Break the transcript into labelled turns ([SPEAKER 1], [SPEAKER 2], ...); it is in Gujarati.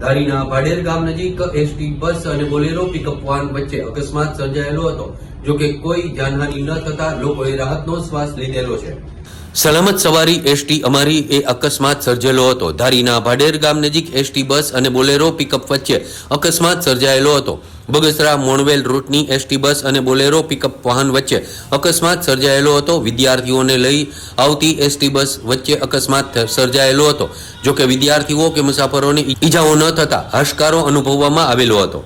[SPEAKER 1] ધારીના ભાડેર ગામ નજીક એસટી બસ અને બોલેરો પિકઅપ વાન વચ્ચે અકસ્માત સર્જાયેલો હતો. જો કે કોઈ જાનહાની ન થતા લોકોએ રાહતનો શ્વાસ લીધેલો છે. સલામત સવારી એસટી અમારી એ અકસ્માત સર્જેલો હતો. ધારીના ભાડેર ગામ નજીક એસટી બસ અને બોલેરો પિકઅપ વચ્ચે અકસ્માત સર્જાયેલો હતો. બગસરા, મોણવેલ રૂટની એસટી બસ અને બોલેરો પિકઅપ વાહન વચ્ચે અકસ્માત સર્જાયેલો હતો. વિદ્યાર્થીઓને લઈ આવતી એસટી બસ વચ્ચે અકસ્માત સર્જાયેલો હતો. જોકે વિદ્યાર્થીઓ કે મુસાફરોને ઈજાઓ ન થતા હાશકારો અનુભવવામાં આવેલો હતો.